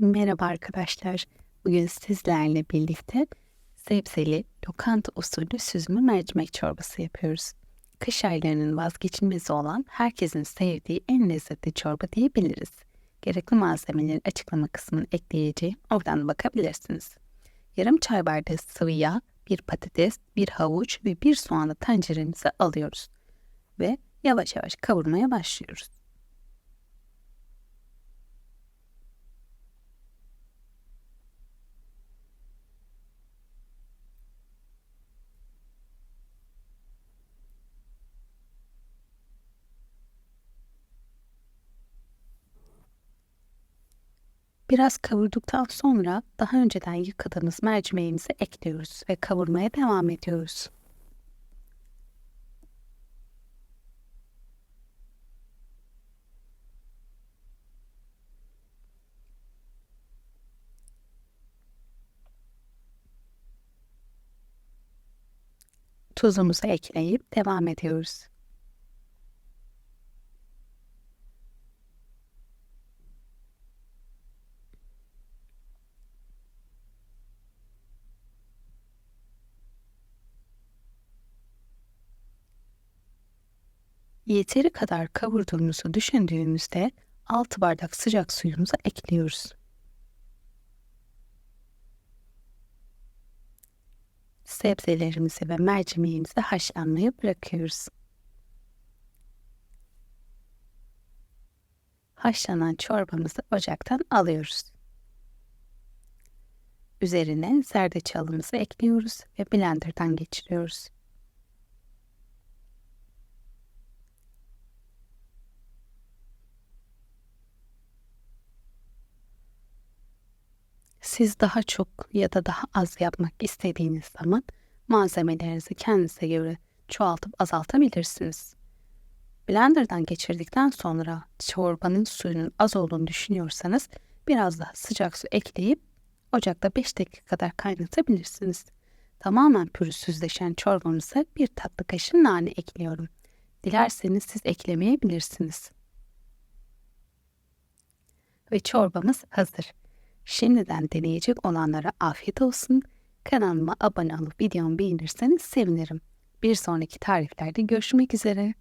Merhaba arkadaşlar. Bugün sizlerle birlikte sebzeli lokanta usulü süzme mercimek çorbası yapıyoruz. Kış aylarının vazgeçilmezi olan herkesin sevdiği en lezzetli çorba diyebiliriz. Gerekli malzemeleri açıklama kısmına ekleyeceğim. Oradan bakabilirsiniz. Yarım çay bardağı sıvı yağ, bir patates, bir havuç ve bir soğanı tenceremize alıyoruz. Ve yavaş yavaş kavurmaya başlıyoruz. Biraz kavurduktan sonra daha önceden yıkadığımız mercimeğimizi ekliyoruz ve kavurmaya devam ediyoruz. Tuzumuzu ekleyip devam ediyoruz. Yeteri kadar kavurduğumuzu düşündüğümüzde 6 bardak sıcak suyumuzu ekliyoruz. Sebzelerimizi ve mercimeğimizi haşlanmaya bırakıyoruz. Haşlanan çorbamızı ocaktan alıyoruz. Üzerine zerdeçalımızı ekliyoruz ve blenderdan geçiriyoruz. Siz daha çok ya da daha az yapmak istediğiniz zaman malzemelerinizi kendinize göre çoğaltıp azaltabilirsiniz. Blender'dan geçirdikten sonra çorbanın suyunun az olduğunu düşünüyorsanız biraz daha sıcak su ekleyip ocakta 5 dakika kadar kaynatabilirsiniz. Tamamen pürüzsüzleşen çorbamıza bir tatlı kaşığı nane ekliyorum. Dilerseniz siz eklemeyebilirsiniz. Ve çorbamız hazır. Şimdiden deneyecek olanlara afiyet olsun. Kanalıma abone olup videomu beğenirseniz sevinirim. Bir sonraki tariflerde görüşmek üzere.